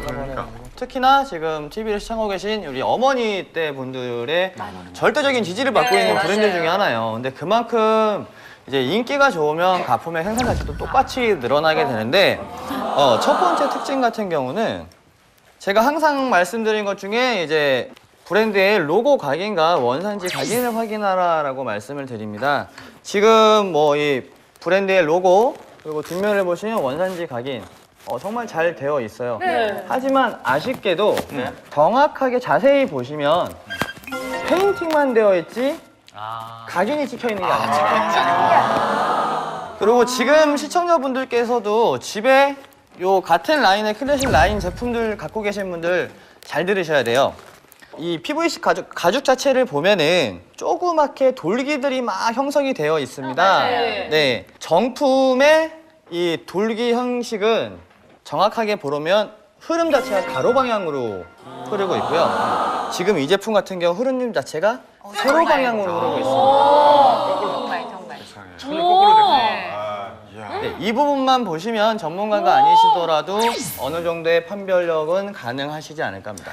제가 보니까. 특히나 지금 TV를 시청하고 계신 우리 어머니 때 분들의 절대적인 지지를 받고 네, 있는 맞아요. 브랜드 중에 하나예요. 근데 그만큼 이제 인기가 좋으면 가품의 생산 자체도 똑같이 늘어나게 되는데 어, 첫 번째 특징 같은 경우는 제가 항상 말씀드린 것 중에 이제 브랜드의 로고 각인과 원산지 각인을 확인하라라고 말씀을 드립니다. 지금 뭐 이 브랜드의 로고 그리고 뒷면을 보시면 원산지 각인 어, 정말 잘 되어 있어요. 네. 하지만 아쉽게도 정확하게 자세히 보시면 페인팅만 되어 있지 각인이 찍혀 있는 게 아닙니다. 그리고 지금 시청자분들께서도 집에 요 같은 라인의 클래식 라인 제품들 갖고 계신 분들 잘 들으셔야 돼요. 이 PVC 가죽, 가죽 자체를 보면은 조그맣게 돌기들이 막 형성이 되어 있습니다. 네. 네. 정품의 이 돌기 형식은 정확하게 보면 흐름 자체가 가로 방향으로 흐르고 있고요. 지금 이 제품 같은 경우 흐름 자체가 세로 방향으로 흐르고 있습니다. 정말 정말. 손이 거꾸로 됐구나. 네. 아, 이야. 네, 이 부분만 보시면 전문가가 아니시더라도 어느 정도의 판별력은 가능하시지 않을까 합니다.